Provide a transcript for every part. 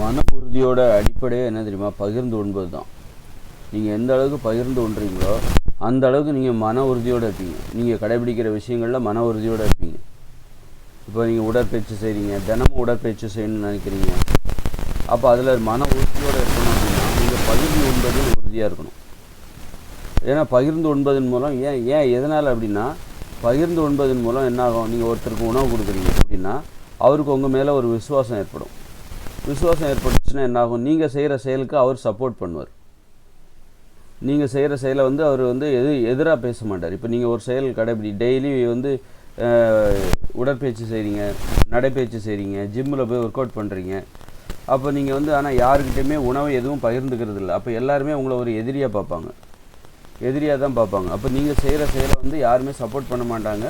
மன உறுதியோட அடிப்படையே என்ன தெரியுமா? பகிர்ந்து உண்பது தான் நீங்கள் எந்த அளவுக்கு பகிர்ந்து உண்றீங்களோ அந்த அளவுக்கு நீங்கள் மன உறுதியோடு இருப்பீங்க. நீங்கள் கடைபிடிக்கிற விஷயங்களில் மன உறுதியோடு இருப்பீங்க. இப்போ நீங்கள் உடற்பயிற்சி செய்கிறீங்க தினமும் உடற்பயிற்சி செய்யணும்னு நினைக்கிறீங்க. அப்போ அதில் மன உறுதியோடு இருக்கணும் அப்படின்னா நீங்கள் பகிர்ந்து உண்பது உறுதியாக இருக்கணும். ஏன்னா பகிர்ந்து உண்பதன் மூலம் ஏன் ஏன் எதனால் அப்படின்னா பகிர்ந்து உண்பதன் மூலம் என்ன ஆகும்? நீங்கள் ஒருத்தருக்கு உணவு கொடுக்குறீங்க அப்படின்னா அவருக்கு உங்கள் மேலே ஒரு விசுவாசம் ஏற்படும். விசுவாசம் ஏற்பட்டுச்சுன்னா என்ன ஆகும் நீங்கள் செய்கிற செயலுக்கு அவர் சப்போர்ட் பண்ணுவார். நீங்கள் செய்கிற செயலை வந்து அவர் வந்து எது எதிராக பேச மாட்டார். இப்போ நீங்கள் ஒரு செயல் கடைபிடி டெய்லி வந்து உடற்பயிற்சி செய்கிறீங்க நடைப்பயிற்சி செய்கிறீங்க ஜிம்மில் போய் ஒர்க் அவுட் பண்ணுறீங்க அப்போ நீங்கள் வந்து ஆனால் யாருக்கிட்டையுமே உணவை எதுவும் பகிர்ந்துக்கிறது இல்லை. அப்போ எல்லாருமே உங்களை ஒரு எதிரியாக பார்ப்பாங்க. எதிரியாக தான் பார்ப்பாங்க. அப்போ நீங்கள் செய்கிற செயலை வந்து யாருமே சப்போர்ட் பண்ண மாட்டாங்க.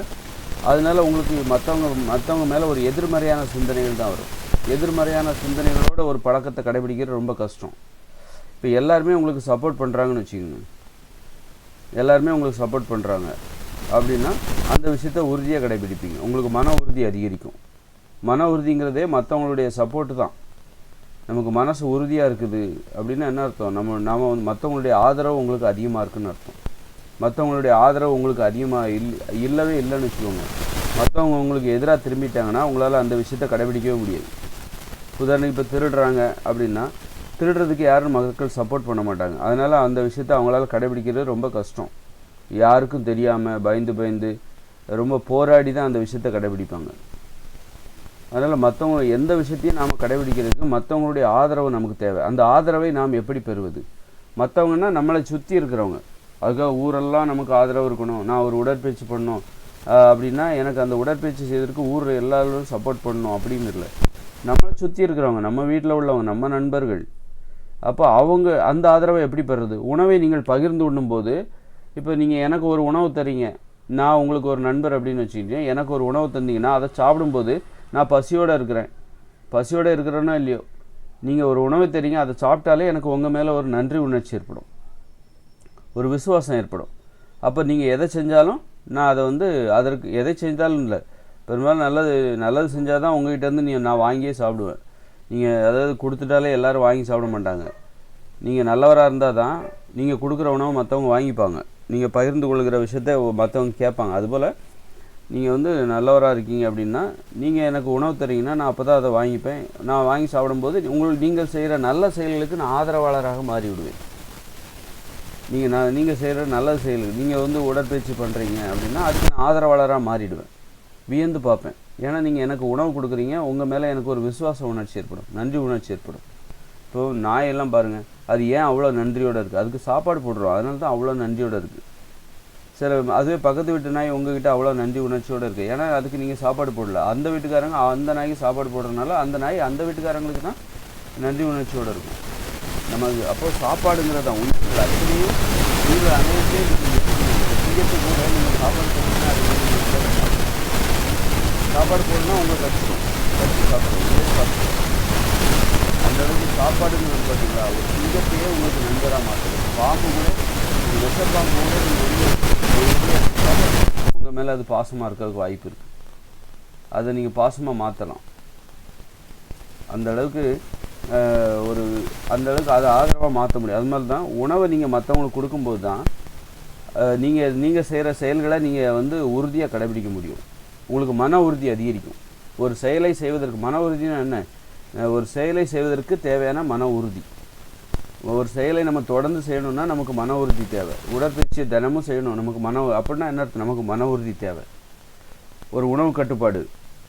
அதனால உங்களுக்கு மற்றவங்க மற்றவங்க மேலே ஒரு எதிர்மறையான சிந்தனைகள் தான் வரும். எதிர்மறையான சிந்தனைகளோட ஒரு பழக்கத்தை கடைபிடிக்கிறது ரொம்ப கஷ்டம். இப்போ எல்லாருமே உங்களுக்கு சப்போர்ட் பண்ணுறாங்கன்னு வச்சுக்கோங்க. எல்லாருமே உங்களுக்கு சப்போர்ட் பண்ணுறாங்க அப்படின்னா அந்த விஷயத்த உறுதியாக கடைபிடிப்பீங்க. உங்களுக்கு மன உறுதி அதிகரிக்கும். மன உறுதிங்கிறதே மற்றவங்களுடைய சப்போர்ட்டு தான். நமக்கு மனசு உறுதியாக இருக்குது அப்படின்னா என்ன அர்த்தம்? நம்ம நாம வந்து மற்றவங்களுடைய ஆதரவு உங்களுக்கு அதிகமாக இருக்குன்னு அர்த்தம். மற்றவங்களுடைய ஆதரவு உங்களுக்கு அதிகமாக இல் இல்லவே இல்லைன்னு வச்சுக்கோங்க. மற்றவங்க உங்களுக்கு எதிராக திரும்பிட்டாங்கன்னா உங்களால் அந்த விஷயத்தை கடைபிடிக்கவே முடியாது. உதாரணத்துக்கு இப்போ திருடுறாங்க அப்படின்னா திருடுறதுக்கு யாரும் மக்கள் சப்போர்ட் பண்ண மாட்டாங்க. அதனால் அந்த விஷயத்தை அவங்களால கடைபிடிக்கிறது ரொம்ப கஷ்டம். யாருக்கும் தெரியாமல் பயந்து பயந்து ரொம்ப போராடி தான் அந்த விஷயத்தை கடைபிடிப்பாங்க. அதனால் மற்றவங்க எந்த விஷயத்தையும் நாம் கடைபிடிக்கிறதுக்கு மற்றவங்களுடைய ஆதரவு நமக்கு தேவை. அந்த ஆதரவை நாம் எப்படி பெறுவது? மற்றவங்கன்னா நம்மளை சுற்றி இருக்கிறவங்க. அதுக்காக ஊரெல்லாம் நமக்கு ஆதரவு இருக்கணும். நான் ஒரு உடற்பயிற்சி பண்ணணும். அப்படின்னா எனக்கு அந்த உடற்பயிற்சி செய்வதற்கு ஊரில் எல்லாரும் சப்போர்ட் பண்ணணும் அப்படின்னு இல்லை. நம்மளை சுற்றி இருக்கிறவங்க நம்ம வீட்டில் உள்ளவங்க நம்ம நண்பர்கள். அப்போ அவங்க அந்த ஆதரவை எப்படி பெறுறது? உணவை நீங்கள் பகிர்ந்து உண்ணும்போது இப்போ நீங்கள் எனக்கு ஒரு உணவு தரீங்க நான் உங்களுக்கு ஒரு நண்பர் அப்படின்னு வச்சுக்கிட்டேன் எனக்கு ஒரு உணவு தந்தீங்கன்னா அதை சாப்பிடும்போது நான் பசியோடு இருக்கிறேன். பசியோடு இருக்கிறேனோ இல்லையோ நீங்கள் ஒரு உணவை தரீங்க அதை சாப்பிட்டாலே எனக்கு உங்கள் மேலே ஒரு நன்றி உணர்ச்சி ஏற்படும். ஒரு விசுவாசம் ஏற்படும். அப்போ நீங்கள் எதை செஞ்சாலும் நான் அதை வந்து அதற்கு எதை செஞ்சாலும் இல்லை பெரும்பாலும் நல்லது நல்லது செஞ்சால் தான் உங்கள்கிட்டருந்து நீ நான் வாங்கியே சாப்பிடுவேன். நீங்கள் அதாவது கொடுத்துட்டாலே எல்லோரும் வாங்கி சாப்பிட மாட்டாங்க. நீங்கள் நல்லவராக இருந்தால் தான் நீங்கள் கொடுக்குற உணவை மற்றவங்க வாங்கிப்பாங்க. நீங்கள் பகிர்ந்து கொள்கிற விஷயத்த மற்றவங்க கேட்பாங்க. அதுபோல் நீங்கள் வந்து நல்லவராக இருக்கீங்க அப்படின்னா நீங்கள் எனக்கு உணவு தரீங்கன்னா நான் அப்போ தான் அதை வாங்கிப்பேன். நான் வாங்கி சாப்பிடும்போது உங்களுக்கு நீங்கள் செய்கிற நல்ல செயல்களுக்கு நான் ஆதரவாளராக மாறிவிடுவேன். நீங்கள் நான் நீங்கள் செய்கிற நல்ல செயல் நீங்கள் வந்து உடற்பயிற்சி பண்ணுறீங்க அப்படின்னா அதுக்கு நான் ஆதரவாளராக மாறிடுவேன் வியந்து பார்ப்பேன். ஏன்னா நீங்கள் எனக்கு உணவு கொடுக்குறீங்க உங்கள் மேலே எனக்கு ஒரு விசுவாச உணர்ச்சி ஏற்படும் நன்றி உணர்ச்சி ஏற்படும். இப்போ நாயெல்லாம் பாருங்கள் அது ஏன் அவ்வளோ நன்றியோடு இருக்குது அதுக்கு சாப்பாடு போடுறோம் அதனால தான் அவ்வளோ நன்றியோடு இருக்குது சில அதுவே பக்கத்து வீட்டு நாய் உங்ககிட்ட அவ்வளோ நன்றி உணர்ச்சியோடு இருக்குது ஏன்னா அதுக்கு நீங்கள் சாப்பாடு போடல. அந்த வீட்டுக்காரங்க அந்த நாய்க்கு சாப்பாடு போடுறதுனால அந்த நாய் அந்த வீட்டுக்காரங்களுக்கு தான் நன்றி உணர்ச்சியோடு இருக்கும். நமக்கு அப்போது சாப்பாடுங்கிறது தான். உயிர்கள் அத்தனையும் அனைத்தையும் நீங்கள் சாப்பாடு போட்டீங்கன்னா அது சாப்பாடு போடணும்னா உங்களுக்கு கஷ்டம். கஷ்டம் சாப்பிடும் உங்களே சாப்பிடும் சாப்பாடுங்கிறது பார்த்தீங்களா ஒரு சிங்கத்தையே உங்களுக்கு நண்பராக மாற்றுது பாம்பு கூட விஷ பாம்பு கூட நீங்கள் உங்கள் மேலே அது பாசமாக இருக்கிறதுக்கு வாய்ப்பு இருக்குது அதை நீங்கள் பாசமாக மாற்றலாம் அந்த அளவுக்கு ஒரு அந்த அளவுக்கு அதை ஆதரவாக மாற்ற முடியும். அது மாதிரி தான் உணவை நீங்கள் மற்றவங்களுக்கு கொடுக்கும்போது தான் நீங்கள் நீங்கள் செய்கிற செயல்களை நீங்கள் வந்து உறுதியாக கடைபிடிக்க முடியும். உங்களுக்கு மன உறுதி அதிகரிக்கும். ஒரு செயலை செய்வதற்கு மன உறுதினா என்ன? ஒரு செயலை செய்வதற்கு தேவையான மன உறுதி. ஒரு செயலை நம்ம தொடர்ந்து செய்யணும்னா நமக்கு மன உறுதி தேவை. உடற்பயிற்சி தினமும் செய்யணும். நமக்கு மன அப்படின்னா என்ன அர்த்தம்? நமக்கு மன உறுதி தேவை. ஒரு உணவு கட்டுப்பாடு.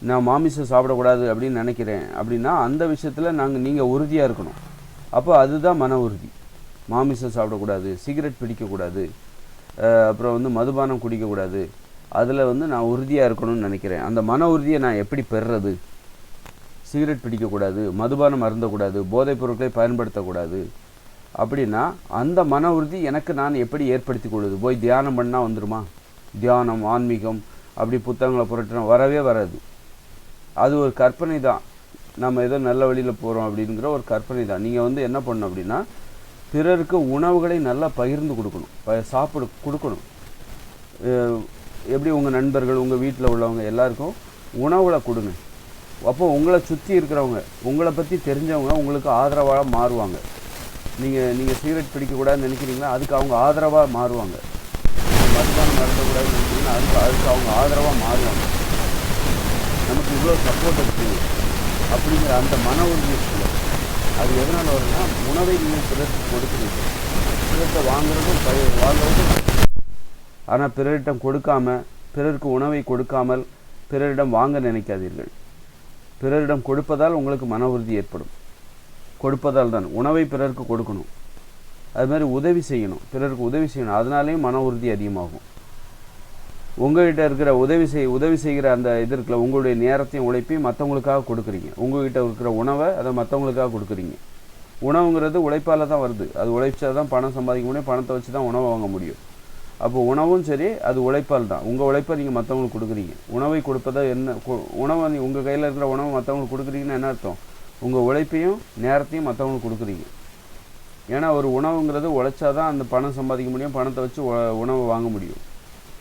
நான் மாமிசம் சாப்பிடக்கூடாது அப்படின்னு நினைக்கிறேன் அப்படின்னா அந்த விஷயத்தில் நாங்கள் நீங்கள் உறுதியாக இருக்கணும். அப்போ அதுதான் மன உறுதி. மாமிசம் சாப்பிடக்கூடாது சிகரெட் பிடிக்கக்கூடாது அப்புறம் வந்து மதுபானம் குடிக்கக்கூடாது அதில் வந்து நான் உறுதியாக இருக்கணும்னு நினைக்கிறேன். அந்த மன உறுதியை நான் எப்படி பெறுறது? சிகரெட் பிடிக்கக்கூடாது மதுபானம் அருந்தக்கூடாது போதைப் பொருட்களை பயன்படுத்தக்கூடாது அப்படின்னா அந்த மன உறுதி எனக்கு நான் எப்படி ஏற்படுத்தி கொள்வது? போய் தியானம் பண்ணால் வந்துடுமா தியானம் ஆன்மீகம் அப்படி புத்தகங்களை புரட்டினா வரவே வராது. அது ஒரு கற்பனை தான். நம்ம ஏதோ நல்ல வழியில் போகிறோம் அப்படிங்கிற ஒரு கற்பனை தான். நீங்கள் வந்து என்ன பண்ணணும் அப்படின்னா பிறருக்கு உணவுகளை நல்லா பகிர்ந்து கொடுக்கணும். ப சாப்பிட கொடுக்கணும். எப்படி உங்கள் நண்பர்கள் உங்கள் வீட்டில் உள்ளவங்க எல்லாருக்கும் உணவுகளை கொடுங்க. அப்போ உங்களை சுற்றி இருக்கிறவங்க உங்களை பற்றி தெரிஞ்சவங்க உங்களுக்கு ஆதரவாக மாறுவாங்க. நீங்கள் நீங்கள் சிகரெட் பிடிக்கக்கூடாதுன்னு நினைக்கிறீங்களா? அதுக்கு அவங்க ஆதரவாக மாறுவாங்க. மதுபானம் நடத்தக்கூடாதுன்னு நினைக்கிறீங்கன்னா அதுக்கு அதுக்கு அவங்க ஆதரவாக மாறுவாங்க. நமக்கு இவ்வளோ சப்போர்ட் இருக்குது அப்படிங்கிற அந்த மன உறுதி இருக்குல்ல அது எதனால் வரும்னா உணவை நீங்கள் பிறருக்கு கொடுக்குறீங்க. பிறத்தை வாங்குறதும் பய வாங்குறதும் ஆனால் பிறரிடம் கொடுக்காம பிறருக்கு உணவை கொடுக்காமல் பிறரிடம் வாங்க நினைக்காதீர்கள். பிறரிடம் கொடுப்பதால் உங்களுக்கு மன உறுதி ஏற்படும். கொடுப்பதால் தான். உணவை பிறருக்கு கொடுக்கணும். அது மாதிரி உதவி செய்யணும். பிறருக்கு உதவி செய்யணும். அதனாலேயும் மன உறுதி அதிகமாகும். உங்கள்கிட்ட இருக்கிற உதவி செய் உதவி செய்கிற அந்த இது இருக்குல்ல உங்களுடைய நேரத்தையும் உழைப்பையும் மற்றவங்களுக்காக கொடுக்குறீங்க. உங்கள்கிட்ட இருக்கிற உணவை அதை மற்றவங்களுக்காக கொடுக்குறீங்க. உணவுங்கிறது உழைப்பால் தான் வருது. அது உழைச்சா தான் பணம் சம்பாதிக்க முடியும். பணத்தை வச்சு தான் உணவு வாங்க முடியும். அப்போ உணவும் சரி அது உழைப்பால் தான். உங்கள் உழைப்பை நீங்கள் மற்றவங்களுக்கு கொடுக்குறீங்க. உணவை கொடுப்பதா என்ன உணவை நீ உங்கள் கையில் இருக்கிற உணவை மற்றவங்களுக்கு கொடுக்குறீங்கன்னா என்ன அர்த்தம்? உங்கள் உழைப்பையும் நேரத்தையும் மற்றவங்களுக்கு கொடுக்குறீங்க. ஏன்னா ஒரு உணவுங்கிறது உழைச்சா தான் அந்த பணம் சம்பாதிக்க முடியும் பணத்தை வச்சு உணவை வாங்க முடியும்.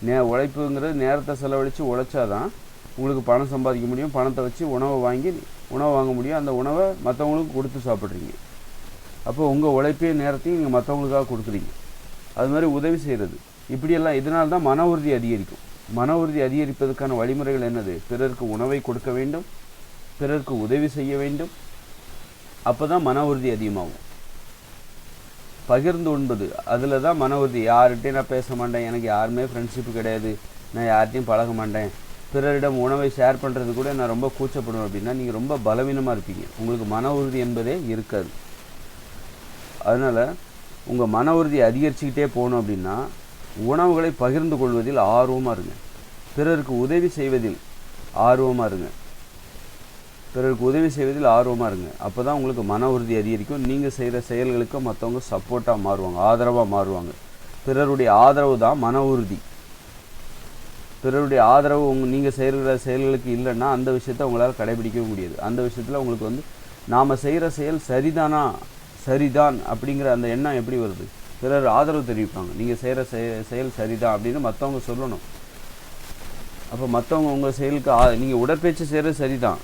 நே உழைப்புங்கிறது நேரத்தை செலவழித்து உழைச்சா தான் உங்களுக்கு பணம் சம்பாதிக்க முடியும் பணத்தை வச்சு உணவை வாங்கி உணவை வாங்க முடியும். அந்த உணவை மற்றவங்களுக்கு கொடுத்து சாப்பிட்றீங்க. அப்போ உங்கள் உழைப்பையும் நேரத்தையும் நீங்கள் மற்றவங்களுக்காக கொடுக்குறீங்க. அது மாதிரி உதவி செய்கிறது இப்படியெல்லாம் இதனால் தான் மன உறுதி அதிகரிக்கும். மன உறுதி அதிகரிப்பதற்கான வழிமுறைகள் என்னது? பிறருக்கு உணவை கொடுக்க வேண்டும். பிறருக்கு உதவி செய்ய வேண்டும். அப்போ தான் மன உறுதி அதிகமாகும். பகிர்ந்து உண்பது. அதில் தான் மன உறுதி. யார்கிட்டையும் நான் பேச மாட்டேன். எனக்கு யாருமே ஃப்ரெண்ட்ஷிப்பு கிடையாது. நான் யார்கிட்டையும் பழக மாட்டேன். பிறரிடம் உணவை ஷேர் பண்ணுறது கூட நான் ரொம்ப கூச்சப்படுவேன் அப்படின்னா நீங்கள் ரொம்ப பலவீனமாக இருப்பீங்க. உங்களுக்கு மன உறுதி என்பதே இருக்காது. அதனால் உங்கள் மன உறுதி அதிகரிச்சுக்கிட்டே போகணும் அப்படின்னா உணவுகளை பகிர்ந்து கொள்வதில் ஆர்வமாக இருங்க. பிறருக்கு உதவி செய்வதில் ஆர்வமாக இருங்க. பிறருக்கு உதவி செய்வதில் ஆர்வமாக இருங்க. அப்போ தான் உங்களுக்கு மன உறுதி அதிகரிக்கும். நீங்கள் செய்கிற செயல்களுக்கு மற்றவங்க சப்போர்ட்டாக மாறுவாங்க ஆதரவாக மாறுவாங்க. பிறருடைய ஆதரவு தான் மன உறுதி. பிறருடைய ஆதரவு உங்க நீங்கள் செய்கிற செயல்களுக்கு இல்லைன்னா அந்த விஷயத்தை உங்களால் கடைபிடிக்கவே முடியாது. அந்த விஷயத்தில் உங்களுக்கு வந்து நாம் செய்கிற செயல் சரிதானா சரிதான் அப்படிங்கிற அந்த எண்ணம் எப்படி வருது? பிறர் ஆதரவு தெரிவிப்பாங்க. நீங்கள் செய்கிற செயல் சரிதான் அப்படின்னு மற்றவங்க சொல்லணும். அப்போ மற்றவங்க உங்கள் செயலுக்கு ஆ நீங்கள் உடற்பயிற்சி செய்கிறது சரிதான்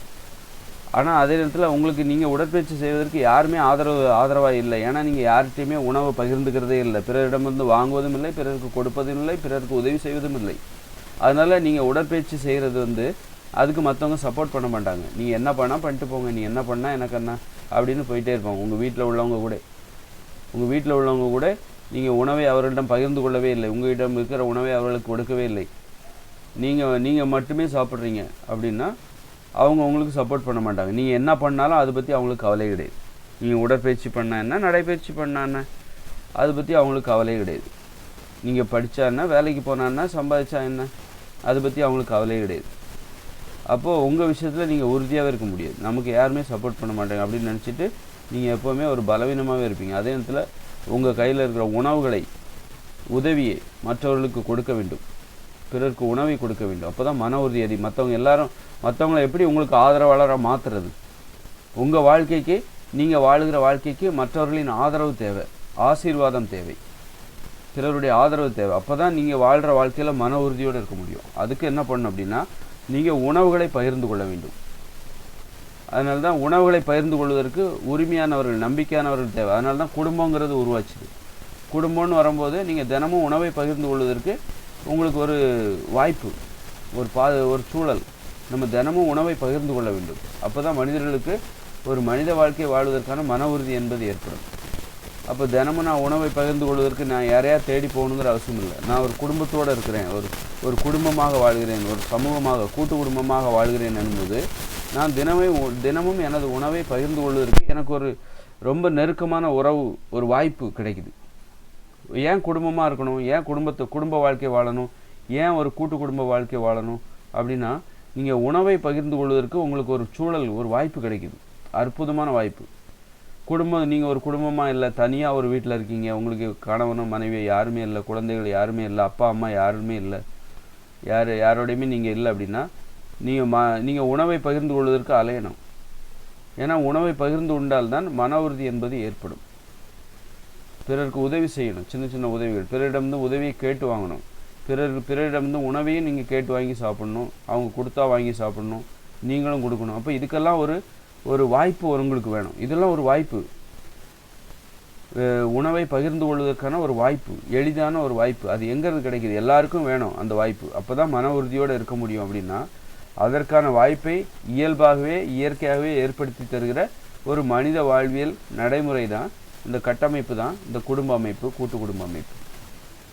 ஆனால் அதே நேரத்தில் உங்களுக்கு நீங்கள் உடற்பயிற்சி செய்வதற்கு யாருமே ஆதரவு ஆதரவாக இல்லை. ஏன்னா நீங்கள் யார்கிட்டையுமே உணவை பகிர்ந்துக்கிறதே இல்லை. பிறரிடமிருந்து வாங்குவதும் இல்லை பிறருக்கு கொடுப்பதும் இல்லை பிறருக்கு உதவி செய்வதும் இல்லை. அதனால் நீங்கள் உடற்பயிற்சி செய்கிறது வந்து அதுக்கு மற்றவங்க சப்போர்ட் பண்ண மாட்டாங்க. நீங்கள் என்ன பண்ணால் பண்ணிட்டு போங்க. நீ என்ன பண்ணால் எனக்கு என்ன அப்படின்னு போயிட்டே இருப்பாங்க. உங்கள் வீட்டில் உள்ளவங்க கூட. உங்கள் வீட்டில் உள்ளவங்க கூட நீங்கள் உணவை அவர்களிடம் பகிர்ந்து கொள்ளவே இல்லை. உங்களிடம் இருக்கிற உணவை அவர்களுக்கு கொடுக்கவே இல்லை. நீங்கள் நீங்கள் மட்டுமே சாப்பிட்றீங்க அப்படின்னா அவங்க உங்களுக்கு சப்போர்ட் பண்ண மாட்டாங்க. நீங்கள் என்ன பண்ணாலும் அதை பற்றி அவங்களுக்கு கவலை கிடையாது. நீங்கள் உடற்பயிற்சி பண்ணா என்ன நடைப்பயிற்சி பண்ணா என்ன அதை பற்றி அவங்களுக்கு கவலை கிடையாது. நீங்கள் படித்தா என்ன வேலைக்கு போனா சம்பாதிச்சா என்ன அதை பற்றி அவங்களுக்கு கவலையே கிடையாது. அப்போது உங்கள் விஷயத்தில் நீங்கள் உறுதியாகவே இருக்க முடியாது. நமக்கு யாருமே சப்போர்ட் பண்ண மாட்டாங்க அப்படின்னு நினச்சிட்டு நீங்கள் எப்போவுமே ஒரு பலவீனமாகவே இருப்பீங்க. அதே நேரத்தில் உங்கள் கையில் இருக்கிற உணவுகளை உதவியை மற்றவர்களுக்கு கொடுக்க வேண்டும். பிறருக்கு உணவை கொடுக்க வேண்டும். அப்போ தான் மன உறுதி அதி மற்றவங்க எல்லாரும் மற்றவங்களை எப்படி உங்களுக்கு ஆதரவாளராக மாற்றுறது உங்கள் வாழ்க்கைக்கு நீங்கள் வாழுகிற வாழ்க்கைக்கு மற்றவர்களின் ஆதரவு தேவை. ஆசீர்வாதம் தேவை. பிறருடைய ஆதரவு தேவை. அப்போ தான் நீங்கள் வாழ்கிற வாழ்க்கையில் மன உறுதியோடு இருக்க முடியும். அதுக்கு என்ன பண்ணணும் அப்படின்னா நீங்கள் உணவுகளை பகிர்ந்து கொள்ள வேண்டும். அதனால தான் உணவுகளை பகிர்ந்து கொள்வதற்கு உரிமையானவர்கள் நம்பிக்கையானவர்கள் தேவை. அதனால தான் குடும்பங்கிறது உருவாச்சுது. குடும்பம்னு வரும்போது நீங்கள் தினமும் உணவை பகிர்ந்து கொள்வதற்கு உங்களுக்கு ஒரு வாய்ப்பு ஒரு பா ஒரு சூழல். நம்ம தினமும் உணவை பகிர்ந்து கொள்ள வேண்டும். அப்போ தான் மனிதர்களுக்கு ஒரு மனித வாழ்க்கை வாழ்வதற்கான மன உறுதி என்பது ஏற்படும். அப்போ தினமும் நான் உணவை பகிர்ந்து கொள்வதற்கு நான் யாரையா தேடி போகணுங்கிற அவசியம் இல்லை. நான் ஒரு குடும்பத்தோடு இருக்கிறேன். ஒரு ஒரு குடும்பமாக வாழ்கிறேன். ஒரு சமூகமாக கூட்டு குடும்பமாக வாழ்கிறேன் என்பது நான் தினமே தினமும் எனது உணவை பகிர்ந்து கொள்வதற்கு எனக்கு ஒரு ரொம்ப நெருக்கமான உறவு ஒரு வாய்ப்பு கிடைக்குது. ஏன் குடும்பமாக இருக்கணும்? ஏன் குடும்பத்தை குடும்ப வாழ்க்கை வாழணும்? ஏன் ஒரு கூட்டு குடும்ப வாழ்க்கை வாழணும்? அப்படின்னா நீங்கள் உணவை பகிர்ந்து கொள்வதற்கு உங்களுக்கு ஒரு சூழல் ஒரு வாய்ப்பு கிடைக்குது. அற்புதமான வாய்ப்பு. குடும்பம் நீங்கள் ஒரு குடும்பமாக இல்லை தனியாக ஒரு வீட்டில் இருக்கீங்க. உங்களுக்கு கணவனும் மனைவி யாருமே இல்லை குழந்தைகள் யாருமே இல்லை அப்பா அம்மா யாருமே இல்லை. யார் யாரோடையுமே நீங்கள் இல்லை அப்படின்னா நீங்கள் ம நீங்கள் உணவை பகிர்ந்து கொள்வதற்கு அலையணும். ஏன்னா உணவை பகிர்ந்து உண்டால்தான் மன உறுதி என்பது ஏற்படும். பிறருக்கு உதவி செய்யணும். சின்ன சின்ன உதவிகள். பிறரிடமிருந்து உதவியை கேட்டு வாங்கணும். பிறர் பிறரிடமிருந்து உணவையும் நீங்கள் கேட்டு வாங்கி சாப்பிடணும். அவங்க கொடுத்தா வாங்கி சாப்பிடணும். நீங்களும் கொடுக்கணும். அப்போ இதுக்கெல்லாம் ஒரு ஒரு வாய்ப்பு உங்களுக்கு வேணும். இதெல்லாம் ஒரு வாய்ப்பு. உணவை பகிர்ந்து கொள்வதற்கான ஒரு வாய்ப்பு. எளிதான ஒரு வாய்ப்பு. அது எங்கேருந்து கிடைக்குது? எல்லாருக்கும் வேணும் அந்த வாய்ப்பு. அப்போ தான் மன உறுதியோடு இருக்க முடியும் அப்படின்னா அதற்கான வாய்ப்பை இயல்பாகவே இயற்கையாகவே ஏற்படுத்தி தருகிற ஒரு மனித வாழ்வியல் நடைமுறை தான் இந்த கட்டமைப்பு தான். இந்த குடும்ப அமைப்பு கூட்டு குடும்ப அமைப்பு.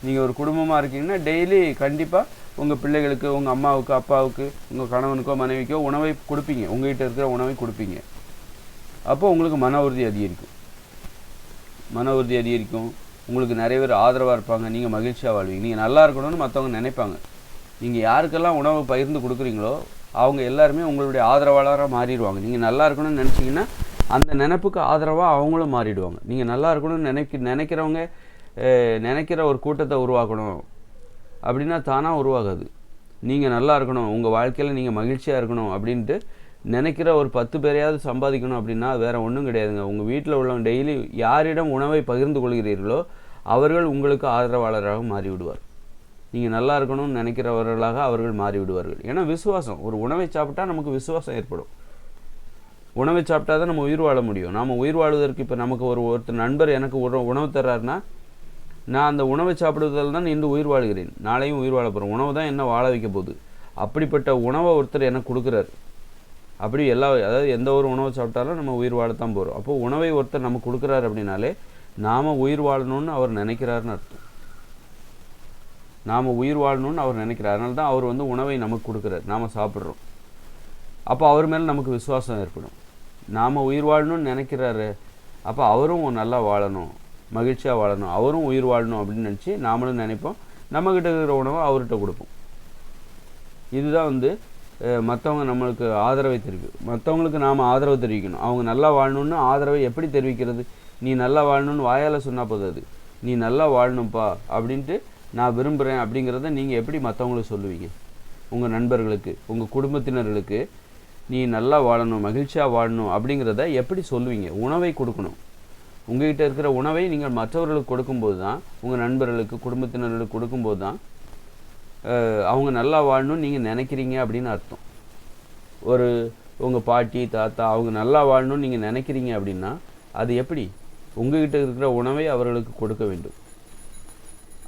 நீங்கள் ஒரு குடும்பமாக இருக்கீங்கன்னா டெய்லி கண்டிப்பாக உங்கள் பிள்ளைகளுக்கு உங்கள் அம்மாவுக்கு அப்பாவுக்கு உங்கள் கணவனுக்கோ மனைவிக்கோ உணவை கொடுப்பீங்க. உங்ககிட்ட இருக்கிற உணவை கொடுப்பீங்க. அப்போ உங்களுக்கு மன உறுதி அதிகரிக்கும். மன உறுதி அதிகரிக்கும். உங்களுக்கு நிறைய பேர் ஆதரவாக இருப்பாங்க. நீங்கள் மகிழ்ச்சியாக வாழ்வீங்க. நீங்கள் நல்லா இருக்கணும்னு மற்றவங்க நினைப்பாங்க. நீங்கள் யாருக்கெல்லாம் உணவு பகிர்ந்து கொடுக்குறீங்களோ அவங்க எல்லாருமே உங்களுடைய ஆதரவாளராக மாறிடுவாங்க. நீங்கள் நல்லா இருக்கணும்னு நினச்சிங்கன்னா அந்த நினைப்புக்கு ஆதரவாக அவங்களும் மாறிடுவாங்க. நீங்கள் நல்லா இருக்கணும்னு நினைக்க நினைக்கிறவங்க நினைக்கிற ஒரு கூட்டத்தை உருவாக்கணும். அப்படின்னா தானாக உருவாகாது. நீங்கள் நல்லா இருக்கணும் உங்கள் வாழ்க்கையில் நீங்கள் மகிழ்ச்சியாக இருக்கணும் அப்படின்ட்டு நினைக்கிற ஒரு பத்து பேரையாவது சம்பாதிக்கணும் அப்படின்னா வேறு ஒன்றும் கிடையாதுங்க. உங்கள் வீட்டில் உள்ளவங்க டெய்லி யாரிடம் உணவை பகிர்ந்து கொள்கிறீர்களோ அவர்கள் உங்களுக்கு ஆதரவாளராக மாறிவிடுவார் நீங்கள் நல்லா இருக்கணும்னு நினைக்கிறவர்களாக அவர்கள் மாறிவிடுவார்கள். ஏன்னா விசுவாசம். ஒரு உணவை சாப்பிட்டா நமக்கு விசுவாசம் ஏற்படும். உணவை சாப்பிட்டா தான் நம்ம உயிர் வாழ முடியும். நாம் உயிர் வாழ்வதற்கு இப்போ நமக்கு ஒரு ஒருத்தர் நண்பர் எனக்கு ஒரு உணவு தர்றாருன்னா நான் அந்த உணவை சாப்பிடுவதால் தான் இன்று உயிர் வாழ்கிறேன். நாளையும் உயிர் வாழ போகிறேன் உணவு தான் என்ன வாழ வைக்க போகுது? அப்படிப்பட்ட உணவை ஒருத்தர் எனக்கு கொடுக்குறாரு. அப்படி எல்லா அதாவது எந்த ஒரு உணவை சாப்பிட்டாலும் நம்ம உயிர் வாழத்தான் போகிறோம் அப்போது உணவை ஒருத்தர் நமக்கு கொடுக்குறாரு அப்படின்னாலே நாம் உயிர் வாழணும்னு அவர் நினைக்கிறாருன்னு அர்த்தம். நாம் உயிர் வாழணும்னு அவர் நினைக்கிறார். அதனால தான் அவர் வந்து உணவை நமக்கு கொடுக்குறார். நாம் சாப்பிட்றோம். அப்போ அவர் மேலே நமக்கு விசுவாசம் ஏற்படும். நாம் உயிர் வாழணும்னு நினைக்கிறாரு. அப்போ அவரும் நல்லா வாழணும். மகிழ்ச்சியாக வாழணும். அவரும் உயிர் வாழணும் அப்படின்னு நினச்சி நாமளும் நினைப்போம். நம்மக்கிட்ட இருக்கிற உணவை அவர்கிட்ட கொடுப்போம். இதுதான் வந்து மற்றவங்க நம்மளுக்கு ஆதரவை தெரிவிக்கும் மற்றவங்களுக்கு நாம் ஆதரவு தெரிவிக்கணும். அவங்க நல்லா வாழணும்னு ஆதரவை எப்படி தெரிவிக்கிறது? நீ நல்லா வாழணும்னு வாயால் சொன்னால் போதாது. நீ நல்லா வாழணும்ப்பா அப்படின்ட்டு நான் விரும்புகிறேன் அப்படிங்கிறத நீங்கள் எப்படி மற்றவங்களுக்கு சொல்லுவீங்க? உங்கள் நண்பர்களுக்கு உங்கள் குடும்பத்தினர்களுக்கு நீ நல்லா வாழணும் மகிழ்ச்சியாக வாழணும் அப்படிங்கிறத எப்படி சொல்லுவீங்க? உணவை கொடுக்கணும். உங்ககிட்ட இருக்கிற உணவை நீங்கள் மற்றவர்களுக்கு கொடுக்கும்போது தான் உங்கள் நண்பர்களுக்கு குடும்பத்தினர்களுக்கு கொடுக்கும்போது தான் அவங்க நல்லா வாழணும்னு நீங்கள் நினைக்கிறீங்க அப்படின்னு அர்த்தம். ஒரு உங்கள் பாட்டி தாத்தா அவங்க நல்லா வாழணும்னு நீங்கள் நினைக்கிறீங்க அப்படின்னா அது எப்படி? உங்ககிட்ட இருக்கிற உணவை அவர்களுக்கு கொடுக்க வேண்டும்.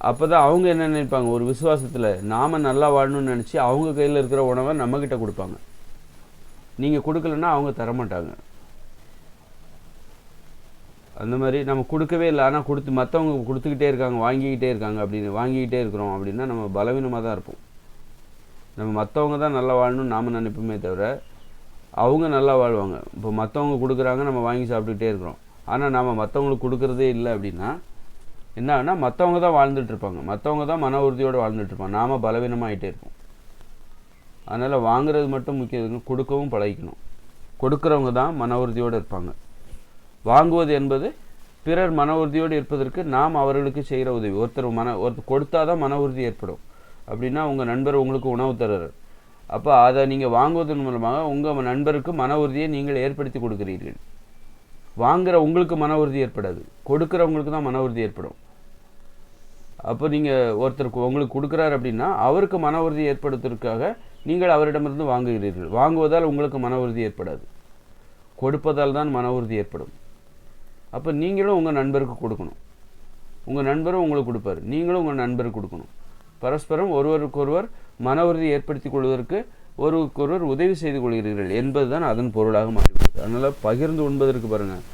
அப்போ தான் அவங்க என்ன நினைப்பாங்க? ஒரு விசுவாசத்தில் நாம் நல்லா வாழணும்னு நினச்சி அவங்க கையில் இருக்கிற உணவை நம்மக்கிட்ட கொடுப்பாங்க. நீங்கள் கொடுக்கலன்னா அவங்க தரமாட்டாங்க. அந்த மாதிரி நம்ம கொடுக்கவே இல்லை. ஆனால் கொடுத்து மற்றவங்க கொடுத்துக்கிட்டே இருக்காங்க வாங்கிக்கிட்டே இருக்காங்க அப்படின்னு வாங்கிக்கிட்டே இருக்கிறோம் அப்படின்னா நம்ம பலவீனமாக தான் இருப்போம். நம்ம மற்றவங்க தான் நல்லா வாழணும்னு நாம் நினைப்போமே தவிர அவங்க நல்லா வாழ்வாங்க. இப்போ மற்றவங்க கொடுக்குறாங்க நம்ம வாங்கி சாப்பிட்டுக்கிட்டே இருக்கிறோம். ஆனால் நாம் மற்றவங்களுக்கு கொடுக்குறதே இல்லை அப்படின்னா என்னன்னா மற்றவங்க தான் வாழ்ந்துட்டு இருப்பாங்க. மற்றவங்க தான் மன உறுதியோடு வாழ்ந்துட்டு இருப்பாங்க. நாம் பலவீனமாக ஆகிட்டே இருப்போம். அதனால் வாங்குறது மட்டும் முக்கியம். கொடுக்கவும் பழகிக்கணும். கொடுக்குறவங்க தான் மன உறுதியோடு இருப்பாங்க. வாங்குவது என்பது பிறர் மன உறுதியோடு இருப்பதற்கு நாம் அவர்களுக்கு செய்கிற உதவி. ஒருத்தர் மன ஒருத்தர் கொடுத்தா தான் மன உறுதி ஏற்படும். அப்படின்னா உங்கள் நண்பர் உங்களுக்கு உணவு தர்றார். அப்போ அதை நீங்கள் வாங்குவதன் மூலமாக உங்கள் நண்பருக்கு மன உறுதியை நீங்கள் ஏற்படுத்தி கொடுக்கிறீர்கள். வாங்குற உங்களுக்கு மன உறுதி ஏற்படாது. கொடுக்குறவங்களுக்கு தான் மன உறுதி ஏற்படும். அப்போ நீங்கள் ஒருத்தருக்கு உங்களுக்கு கொடுக்குறாரு அப்படின்னா அவருக்கு மன உறுதி ஏற்படுத்துவதற்காக நீங்கள் அவரிடமிருந்து வாங்குகிறீர்கள். வாங்குவதால் உங்களுக்கு மன உறுதி ஏற்படாது. கொடுப்பதால் தான் மன உறுதி ஏற்படும். அப்போ நீங்களும் உங்கள் நண்பருக்கு கொடுக்கணும். உங்கள் நண்பரும் உங்களுக்கு கொடுப்பாரு. நீங்களும் உங்கள் நண்பருக்கு கொடுக்கணும். பரஸ்பரம் ஒருவருக்கொருவர் மன உறுதி ஏற்படுத்தி கொள்வதற்கு ஒருவருக்கொருவர் உதவி செய்து கொள்கிறீர்கள் என்பதுதான் அதன் பொருளாக மாறிவிட்டது. அதனால் பகிர்ந்து உண்பதற்கு பாருங்கள்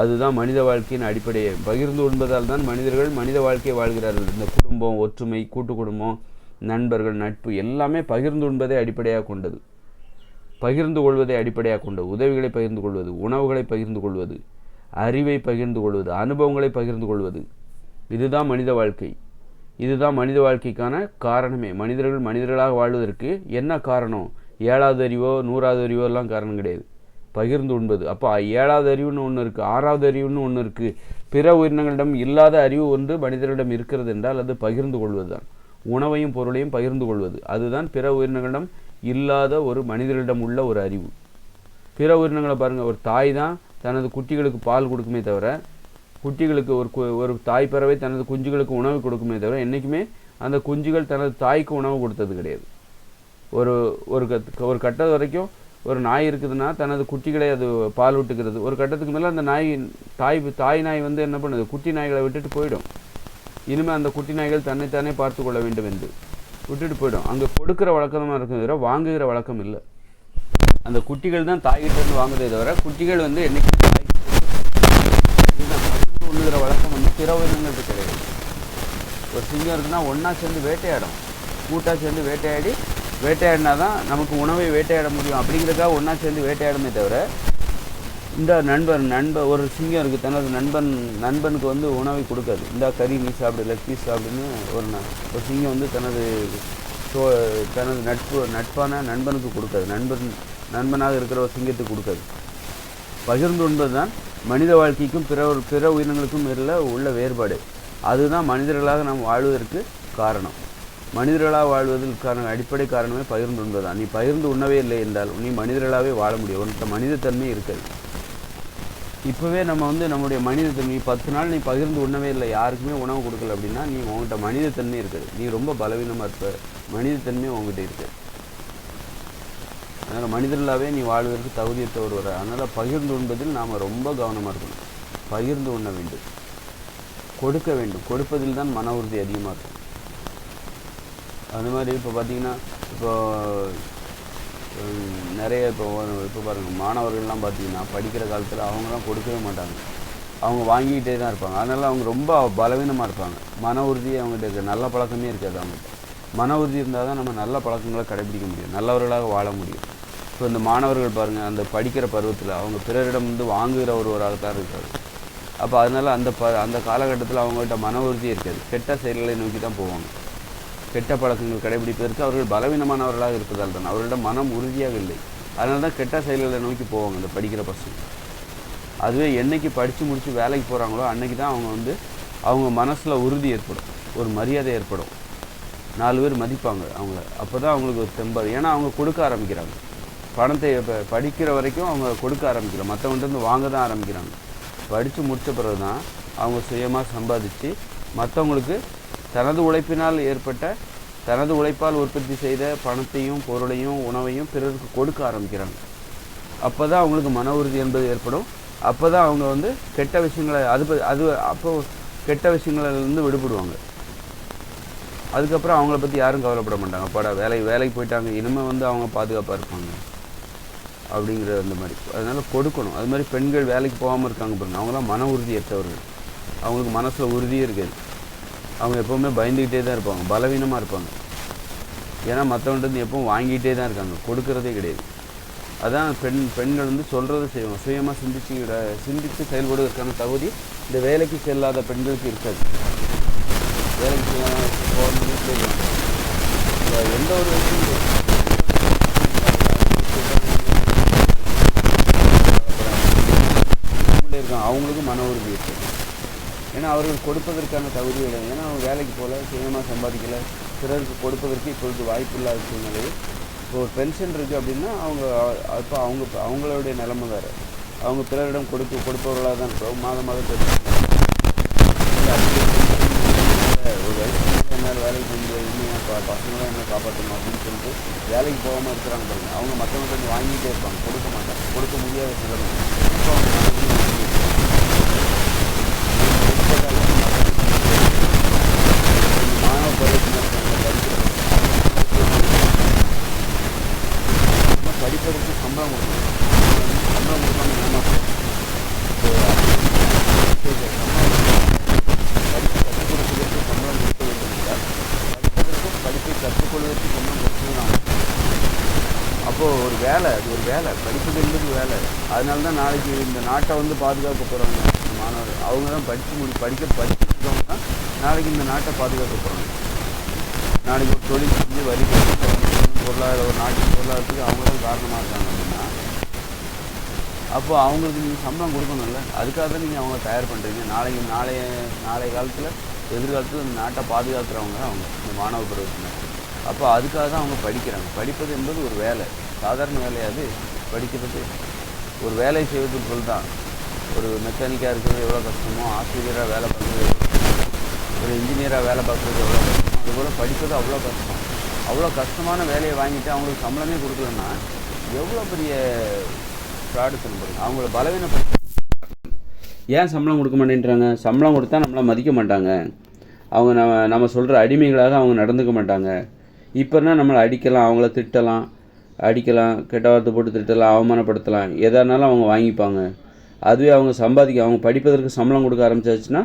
அதுதான் மனித வாழ்க்கையின் அடிப்படையே. பகிர்ந்து உண்பதால் தான் மனிதர்கள் மனித வாழ்க்கையை வாழ்கிறார்கள். இந்த குடும்பம் ஒற்றுமை கூட்டு குடும்பம் நண்பர்கள் நட்பு எல்லாமே பகிர்ந்து உண்பதை அடிப்படையாக கொண்டது. பகிர்ந்து கொள்வதை அடிப்படையாக கொண்டது உதவிகளை பகிர்ந்து கொள்வது உணவுகளை பகிர்ந்து கொள்வது அறிவை பகிர்ந்து கொள்வது அனுபவங்களை பகிர்ந்து கொள்வது. இதுதான் மனித வாழ்க்கை. இதுதான் மனித வாழ்க்கைக்கான காரணமே. மனிதர்கள் மனிதர்களாக வாழ்வதற்கு என்ன காரணம்? ஏழாவது அறிவோ நூறாவது அறிவோ எல்லாம் காரணம் கிடையாது. பகிர்ந்து உண்பது. அப்போ ஏழாவது அறிவுன்னு ஒன்று இருக்குது ஆறாவது அறிவுன்னு ஒன்று இருக்குது பிற உயிரினங்களிடம் இல்லாத அறிவு ஒன்று மனிதர்களிடம் இருக்கிறது என்றால் அது பகிர்ந்து கொள்வது தான் உணவையும் பொருளையும் பகிர்ந்து கொள்வது. அதுதான் பிற உயிரினங்களிடம் இல்லாத ஒரு மனிதர்களிடம் உள்ள ஒரு அறிவு. பிற உயிரினங்களை பாருங்கள் ஒரு தாய் தான் தனது குட்டிகளுக்கு பால் கொடுக்குமே தவிர குட்டிகளுக்கு ஒரு ஒரு தாய் பறவை தனது குஞ்சுகளுக்கு உணவு கொடுக்குமே தவிர என்றைக்குமே அந்த குஞ்சுகள் தனது தாய்க்கு உணவு கொடுத்தது கிடையாது. ஒரு ஒரு கத் ஒரு கட்டது வரைக்கும் ஒரு நாய் இருக்குதுன்னா தனது குட்டிகளை அது பால் விட்டுக்கிறது ஒரு கட்டத்துக்கு மேலே அந்த நாய் தாய் தாய் நாய் வந்து என்ன பண்ணுது? குட்டி நாய்களை விட்டுட்டு போயிடும். இனிமேல் அந்த குட்டி நாய்கள் தன்னைத்தானே பார்த்து கொள்ள வேண்டும் என்று விட்டுட்டு போயிடும். அங்கே கொடுக்குற வழக்கமாக இருக்கும் தவிர வாங்குகிற வழக்கம் இல்லை. அந்த குட்டிகள் தான் தாய்கிட்டேருந்து வாங்குதே தவிர குட்டிகள் வந்து என்னைக்கு தாய் உண்ணுகிற வழக்கம் வந்து பிற உயிரினங்களுக்கு கிடையாது. ஒரு சிங்கம் இருக்குன்னா ஒன்றா சேர்ந்து வேட்டையாடும். கூட்டாக சேர்ந்து வேட்டையாடி வேட்டையாடினா தான் நமக்கு உணவை வேட்டையாட முடியும். அப்படிங்கிறதுக்காக ஒன்றா சேர்ந்து வேட்டையாடுமே தவிர இந்த நண்பன் நண்பன் ஒரு சிங்கம் இருக்குது தனது நண்பன் நண்பனுக்கு வந்து உணவை கொடுக்காது. இந்த கறி நீ சாப்பிடு லெக் பீஸ் சாப்பிடுன்னு ஒரு நாள் ஒரு சிங்கம் வந்து தனது சோ தனது நட்பு நட்பான நண்பனுக்கு கொடுக்காது. நண்பன் நண்பனாக இருக்கிற ஒரு சிங்கத்துக்கு கொடுக்காது. பகிர்ந்து உண்பது தான் மனித வாழ்க்கைக்கும் பிற பிற உயிரினங்களுக்கும் இல்லை உள்ள வேறுபாடு. அதுதான் மனிதர்களாக நாம் வாழ்வதற்கு காரணம். மனிதர்களாக வாழ்வதற்கான அடிப்படை காரணமே பகிர்ந்து உண்பதுதான். நீ பகிர்ந்து உண்ணவே இல்லை என்றால் நீ மனிதர்களாகவே வாழ முடியும். உன்கிட்ட மனிதத்தன்மை இருக்காது. இப்போவே நம்ம வந்து நம்முடைய மனிதத்தன்மை பத்து நாள் நீ பகிர்ந்து உண்ணவே இல்லை யாருக்குமே உணவு கொடுக்கல அப்படின்னா நீ உங்கள்கிட்ட மனிதத்தன்மை இருக்காது. நீ ரொம்ப பலவீனமாக இருப்ப. மனிதத்தன்மை உங்ககிட்ட இருக்கு. அதனால் மனிதர்களாகவே நீ வாழ்வதற்கு தகுதியற்ற ஒருவர் அதனால் பகிர்ந்து உண்பதில் நாம் ரொம்ப கவனமாக இருக்கணும். பகிர்ந்து உண்ண வேண்டும். கொடுக்க வேண்டும். கொடுப்பதில் தான் மன உறுதி அதிகமாக இருக்கும். அது மாதிரி இப்போ பார்த்தீங்கன்னா இப்போ நிறைய இப்போ இப்போ பாருங்கள் மாணவர்கள்லாம் பார்த்தீங்கன்னா படிக்கிற காலத்தில் அவங்கலாம் கொடுக்கவே மாட்டாங்க. அவங்க வாங்கிக்கிட்டே தான் இருப்பாங்க. அதனால் அவங்க ரொம்ப பலவீனமாக இருப்பாங்க. மன உறுதி அவங்ககிட்ட இருக்க. நல்ல பழக்கமே இருக்காது அவங்ககிட்ட. மன உறுதி இருந்தால் தான் நம்ம நல்ல பழக்கங்களை கடைபிடிக்க முடியும். நல்லவர்களாக வாழ முடியும். இப்போ இந்த மாணவர்கள் பாருங்கள் அந்த படிக்கிற பருவத்தில் அவங்க பிறரிடம் வந்து வாங்குகிற ஒருவராக தான் இருக்காரு. அப்போ அதனால அந்த ப அந்த காலகட்டத்தில் அவங்கள்ட்ட மன உறுதி இருக்காது. கெட்ட செயல்களை நோக்கி தான் போவாங்க. கெட்ட பழக்கங்கள் கடைபிடிப்பதற்கு அவர்கள் பலவீனமானவர்களாக இருப்பதால் தான். அவர்களிடம் மனம் உறுதியாக இல்லை. அதனால தான் கெட்ட செயல்களை நோக்கி போவாங்க இந்த படிக்கிற பசங்க. அதுவே என்னைக்கு படித்து முடித்து வேலைக்கு போகிறாங்களோ அன்றைக்கி தான் அவங்க வந்து அவங்க மனசில் உறுதி ஏற்படும். ஒரு மரியாதை ஏற்படும். நாலு பேர் மதிப்பாங்க அவங்கள. அப்போ தான் அவங்களுக்கு ஒரு தெம்பாது ஏன்னா அவங்க கொடுக்க ஆரம்பிக்கிறாங்க. பணத்தை இப்போ படிக்கிற வரைக்கும் அவங்க கொடுக்க ஆரம்பிக்கிறாங்க. மற்றவங்கிட்டருந்து வாங்க தான் ஆரம்பிக்கிறாங்க. படித்து முடித்த பிறகு தான் அவங்க சுயமாக சம்பாதிச்சு மற்றவங்களுக்கு தனது உழைப்பினால் ஏற்பட்ட தனது உழைப்பால் உற்பத்தி செய்த பணத்தையும் பொருளையும் உணவையும் பிறருக்கு கொடுக்க ஆரம்பிக்கிறாங்க. அப்போ தான் அவங்களுக்கு மன உறுதி என்பது ஏற்படும். அப்போ தான் அவங்க வந்து கெட்ட விஷயங்களை அது ப- அது அப்போ கெட்ட விஷயங்களிலிருந்து விடுபடுவாங்க. அதுக்கப்புறம் அவங்கள பற்றி யாரும் கவலைப்பட மாட்டாங்க. அப்பாடா வேலை வேலைக்கு போயிட்டாங்க. இனிமேல் வந்து அவங்க பாதுகாப்பாக இருப்பாங்க. அப்படிங்கிற அந்த மாதிரி. அதனால் கொடுக்கணும். அது மாதிரி பெண்கள் வேலைக்கு போகாமல் இருக்காங்க பாருங்கள் அவங்களாம் மன உறுதி ஏற்றவர்கள். அவங்களுக்கு மனசில் உறுதியே இருக்காது. அவங்க எப்போவுமே பயந்துக்கிட்டே தான் இருப்பாங்க பலவீனமாக இருப்பாங்க. ஏன்னா மற்றவன்ட்டு எப்பவும் வாங்கிட்டே தான் இருக்காங்க கொடுக்கறதே கிடையாது. அதான் பெண் பெண்கள் வந்து சொல்கிறத செய்வாங்க சுயமாக சிந்திச்சு சிந்தித்து செயல்படுவதற்கான தகுதி இந்த வேலைக்கு செல்லாத பெண்களுக்கு இருக்காது. வேலைக்கு செல்லாம எந்த ஒரு விஷயம் இருக்காங்க அவங்களுக்கும் மன உறுதி இருக்குது ஏன்னா அவர்கள் கொடுப்பதற்கான தகுதி இல்லை. ஏன்னா அவங்க வேலைக்கு போகல சுயமாக சம்பாதிக்கல. பிறருக்கு கொடுப்பதற்கு இப்பொழுது வாய்ப்பு இல்லாத சூழ்நிலை இப்போ ஒரு பென்ஷன் இருக்குது அப்படின்னா அவங்க அப்போ அவங்க அவங்களுடைய நிலைமை வேறு. அவங்க பிறரிடம் கொடுக்க கொடுப்பவர்களாக தான் இருக்கும் மாதம் மாதம் பென்ஷன் ஒரு வயசு வேலைக்கு வந்து முடியாது. இன்னும் பசங்களாம் என்ன காப்பாற்றணும் அப்படின்னு சொல்லிட்டு வேலைக்கு போகாமல் இருக்கிறாங்க பாருங்க. அவங்க மற்றவங்க வந்து வாங்கிட்டே இருப்பாங்க. கொடுக்க மாட்டாங்க. கொடுக்க முடியாத சிலர் இப்போ அவங்க மனசுல உறுதி மாணவ பருவத்தினர் படிக்கிற இன்னும் படிப்பதற்கு சம்பளம் கொடுக்கணும் சம்பளம் கொடுக்காம ஏமாற்றணும் படிப்பு கற்றுக் கொடுப்பதற்கு சம்பளம் கொடுக்க வேண்டும் என்றால் படிப்பதற்கும் படிப்பை கற்றுக்கொள்வதற்கு சம்பளம் கொடுத்துதான் அப்போது ஒரு வேலை அது ஒரு வேலை. படிப்பது என்பது வேலை. அதனால தான் நாளைக்கு இந்த நாட்டை வந்து பாதுகாக்க போகிறாங்க மாணவர் அவங்க தான் படித்து முடி படிக்க படிச்சிருக்கவங்க தான் நாளைக்கு இந்த நாட்டை பாதுகாக்க போகிறாங்க நாளைக்கு ஒரு தொழில் செஞ்சு வரி பொருளாதார ஒரு நாட்டின் பொருளாதாரத்துக்கு அவங்க தான் காரணமாக இருக்காங்க. அப்போது அப்போ அவங்களுக்கு நீங்கள் சம்பளம் கொடுக்கணும்ல. அதுக்காக தான் நீங்கள் அவங்க தயார் பண்ணுறீங்க நாளைக்கு நாளைய நாளைய காலத்தில் எதிர்காலத்தில் இந்த நாட்டை பாதுகாக்கிறவங்க அவங்க இந்த மாணவ பருவத்தினர். அப்போ அதுக்காக தான் அவங்க படிக்கிறாங்க. படிப்பது என்பது ஒரு வேலை. சாதாரண வேலையாது படிக்கிறது ஒரு வேலை செய்வது போல் தான். ஒரு மெக்கானிக்காக இருக்கிறது எவ்வளோ கஷ்டமோ ஆசிரியராக வேலை பார்க்குறது ஒரு இன்ஜினியராக வேலை பார்க்குறது எவ்வளோ கஷ்டமோ அதுபோல் படிப்பது அவ்வளோ கஷ்டம். அவ்வளோ கஷ்டமான வேலையை வாங்கிட்டு அவங்களுக்கு சம்பளமே கொடுக்கலன்னா எவ்வளோ பெரிய ஃப்ராடு அவங்கள பலவீனப்படுத்த ஏன் சம்பளம் கொடுக்க மாட்டேன்றாங்க? சம்பளம் கொடுத்தா நம்மளை மதிக்க மாட்டாங்க. அவங்க நம்ம நம்ம சொல்கிற அடிமைகளாக அவங்க நடந்துக்க மாட்டாங்க. இப்போனா நம்மளை அடிக்கலாம் அவங்கள திட்டலாம் அடிக்கலாம் கெட்ட வார்த்தை போட்டு திட்டலாம் அவமானப்படுத்தலாம். எதானாலும் அவங்க வாங்கிப்பாங்க. அதுவே அவங்க சம்பாதிக்க அவங்க படிப்பதற்கு சம்பளம் கொடுக்க ஆரம்பிச்சாச்சுன்னா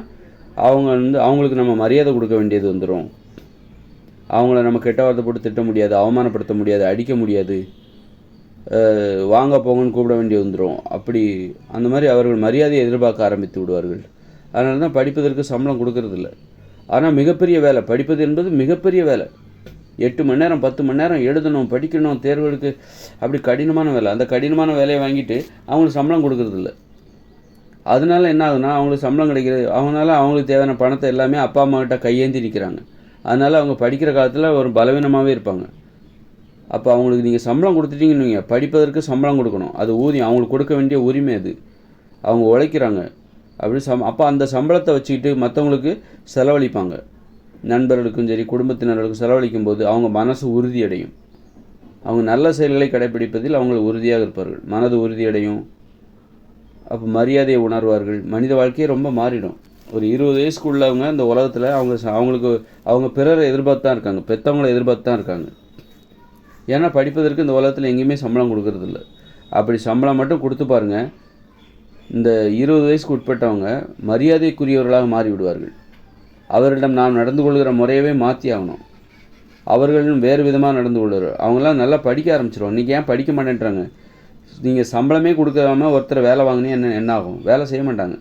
அவங்க வந்து அவங்களுக்கு நம்ம மரியாதை கொடுக்க வேண்டியது வந்துடும் அவங்கள நம்ம கெட்ட வார்த்தை போட்டு திட்ட முடியாது அவமானப்படுத்த முடியாது அடிக்க முடியாது. வாங்க போங்கன்னு கூப்பிட வேண்டி வந்துடும் அப்படி அந்த மாதிரி அவர்கள் மரியாதையை எதிர்பார்க்க ஆரம்பித்து விடுவார்கள். அதனால தான் படிப்பதற்கு சம்பளம் கொடுக்கறதில்ல. ஆனால் மிகப்பெரிய வேலை. படிப்பது என்பது மிகப்பெரிய வேலை. எட்டு மணி நேரம் பத்து மணி நேரம் எழுதணும் படிக்கணும் தேர்வுகளுக்கு அப்படி கடினமான வேலை. அந்த கடினமான வேலையை வாங்கிட்டு அவங்களுக்கு சம்பளம் கொடுக்கறதில்ல. அதனால என்ன ஆகுதுன்னா அவங்களுக்கு சம்பளம் கிடைக்கிறது அவங்களால அவங்களுக்கு தேவையான பணத்தை எல்லாமே அப்பா அம்மாக்கிட்ட கையேந்தி நிற்கிறாங்க அதனால அவங்க படிக்கிற காலத்தில் ஒரு பலவீனமாகவே இருப்பாங்க. அப்போ அவங்களுக்கு நீங்கள் சம்பளம் கொடுத்துட்டீங்கன்னு வைங்க. படிப்பதற்கு சம்பளம் கொடுக்கணும். அது ஊதியம். அவங்களுக்கு கொடுக்க வேண்டிய உரிமை அது. அவங்க உழைக்கிறாங்க. அப்படி சம் அப்போ அந்த சம்பளத்தை வச்சுக்கிட்டு மற்றவங்களுக்கு செலவழிப்பாங்க. நண்பர்களுக்கும் சரி குடும்பத்தினர்களுக்கும் செலவழிக்கும் போது அவங்க மனசு உறுதியடையும் அவங்க நல்ல செயல்களை கடைபிடிப்பதில் அவங்க உறுதியாக இருப்பார்கள். மனது உறுதியடையும் அப்போ மரியாதையை உணர்வார்கள். மனித வாழ்க்கையே ரொம்ப மாறிடும். ஒரு இருபது வயசுக்குள்ளவங்க இந்த உலகத்தில் அவங்க அவங்களுக்கு அவங்க பிறரை எதிர்பார்த்து தான் இருக்காங்க. பெற்றவங்களை எதிர்பார்த்து தான் இருக்காங்க. ஏன்னா படிப்பதற்கு இந்த உலகத்தில் எங்கேயுமே சம்பளம் கொடுக்கறதில்ல. அப்படி சம்பளம் மட்டும் கொடுத்து பாருங்கள் இந்த இருபது வயசுக்கு உட்பட்டவங்க மரியாதைக்குரியவர்களாக மாறிவிடுவார்கள். அவர்களிடம் நாம் நடந்து கொள்கிற முறையவே மாற்றி ஆகணும். அவர்களும் வேறு விதமாக நடந்து கொள்வார் அவங்களாம் நல்லா படிக்க ஆரம்பிச்சிருவாங்க. இன்றைக்கி ஏன் படிக்க மாட்டேன்றாங்க? நீங்கள் சம்பளமே கொடுக்காம ஒருத்தர் வேலை வாங்கினே என்ன என்ன ஆகும்? வேலை செய்ய மாட்டாங்க.